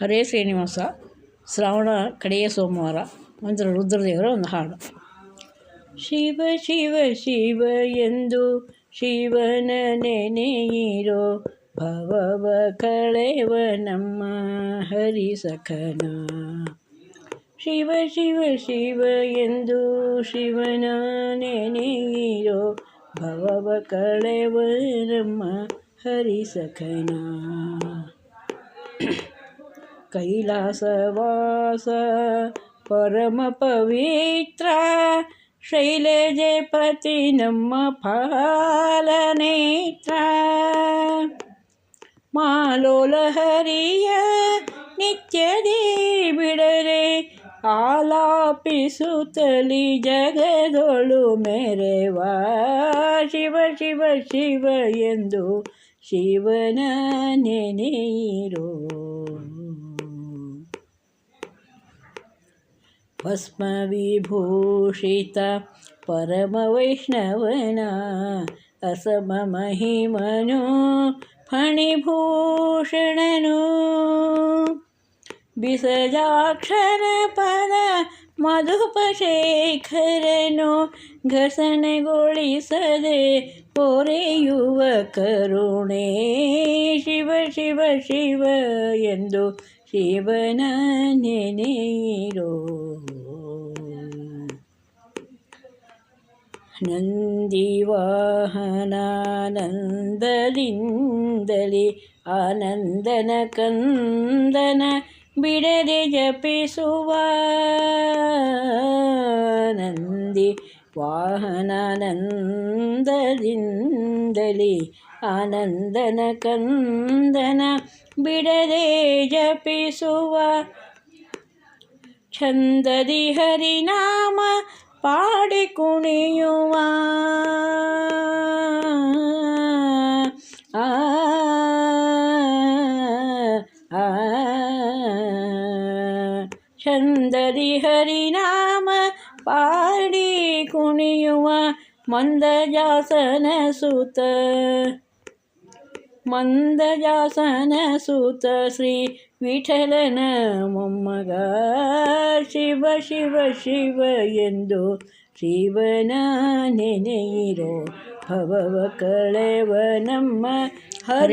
ಹರೇ ಶ್ರೀನಿವಾಸ, ಶ್ರಾವಣ ಕಡೆಯ ಸೋಮವಾರ ಮಂತ್ರ ರುದ್ರದೇವರ ಒಂದು ಹಾಡು. ಶಿವ ಶಿವ ಶಿವ ಎಂದು ಶಿವನ ನೆನೆಯಿರೋ ಭವವ ಕಳೆವ ನಮ್ಮ ಹರಿಸಖನ ಶಿವ ಶಿವ ಶಿವ ಎಂದು ಶಿವನ ನೆನೆಯಿರೋ ಭವವ ಕಳೆವ ನಮ್ಮ ಹರಿಸಖನ ಕೈಲಾಸವಾಸ ಪರಮ ಪವಿತ್ರ ಶೈಲಜಪತಿ ನಮ್ಮ ಪಾಲನೇತ್ರ ಮಾಲೋಲ ಹರಿಯ ನಿತ್ಯದಿ ಬಿಡರೆ ಆಲಾಪಿಸುತ್ತಲಿ ಜಗದೊಳು ಮೆರೆವಾ ಶಿವ ಶಿವ ಶಿವ ಎಂದು ಶಿವನ ನೆನೆಯಿರೋ ಅಸಮ ಮಹಿಮನು ಫಣಿಭೂಷಣನು. ಬಿಸಜಾಕ್ಷರ ಪದ ಮಧುಪಶೇಖರನು ಘಸನೆಗೊಳಿಸದೆ ಪೊರೆಯುವ ಕರುಣೆ ಶಿವ ಶಿವ ಶಿವ ಎಂದು ಶಿವನ ನೆನೆಯಿರೋ ನಂದಿವಾಹನಾನಂದದಿಂದಲಿ ಆನಂದನ ಕಂದನ ಬಿಡದೆ ಜಪಿಸುವ ನಂದಿ ವಾಹನಾನಂದದಿಂದಲಿ ಆನಂದನ ಕಂದನ ಬಿಡದೆ ಜಪಿಸುವ ಛಂದದಿ ಹರಿನಾಮ ಪಾಡಿ ಕುಣಿಯುವ ಆ ಆ ಛಂದದಿ ಹರಿನಾಮ ಪಾಡಿ ಕುಣಿಯುವ ಮಂದಜಾಸನ ಸುತ ಮಂದಜಾಸನ ಸೂತ ಶ್ರೀ ವಿಠಲನ ಮೊಮ್ಮಗ. ಶಿವ ಶಿವ ಶಿವ ಎಂದು ಶಿವನ ನೆನೆಯಿರೋ ಭವವ ಕಳೆವ ನಮ್ಮ ಹರಿ